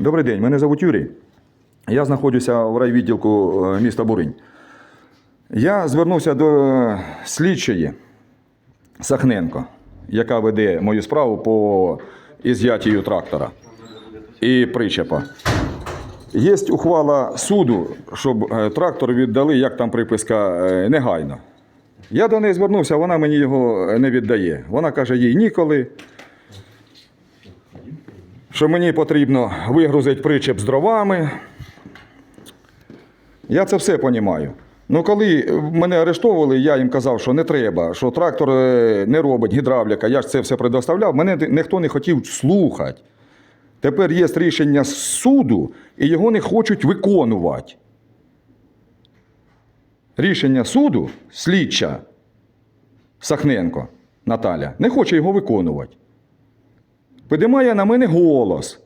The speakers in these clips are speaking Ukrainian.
Добрий день, мене звуть Юрій. Я знаходжуся в райвідділку е, міста Буринь. Я звернувся до слідчої Сахненко, яка веде мою справу по ізяттю трактора і причепа. Є ухвала суду, щоб е, трактор віддали, як там приписка, е, негайно. Я до неї звернувся, вона мені його не віддає. Вона каже, їй ніколи, що мені потрібно вигрузити причеп з дровами. Я це все розумію. Ну, коли мене арештовували, я їм казав, що не треба, що трактор е, не робить гідравліка, я ж це все предоставляв, мене ніхто не хотів слухати. Тепер є рішення суду, і його не хочуть виконувати. Рішення суду, слідча Сахненко Наталя, не хоче його виконувати. Підіймає на мене голос.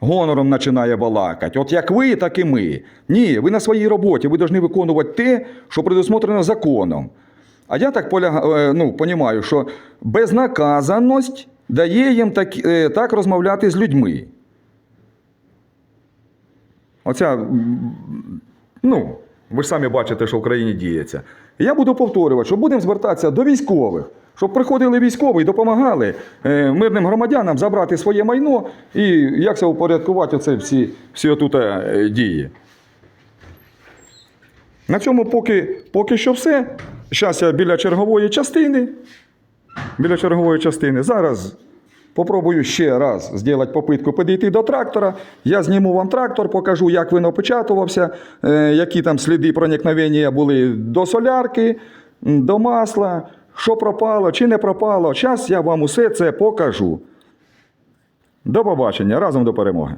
Гонором починає балакати. От як ви, так і ми. Ні, ви на своїй роботі, ви повинні виконувати те, що предусмотрено законом. А я так поляга, е, ну, понімаю, що безнаказаність дає їм так, е, так розмовляти з людьми. Оця, ну, ви ж самі бачите, що в Україні діється. Я буду повторювати, що будемо звертатися до військових, щоб приходили військові і допомагали е, мирним громадянам забрати своє майно і як це упорядкувати оце всі, всі отут е, дії. На цьому поки, поки що все. Зараз я біля чергової частини. Біля чергової частини. Зараз попробую ще раз зробити попитку підійти до трактора. Я зніму вам трактор, покажу, як він опечатувався, е, які там сліди проникновення були до солярки, до масла, що пропало чи не пропало. Зараз я вам усе це покажу. До побачення. Разом до перемоги.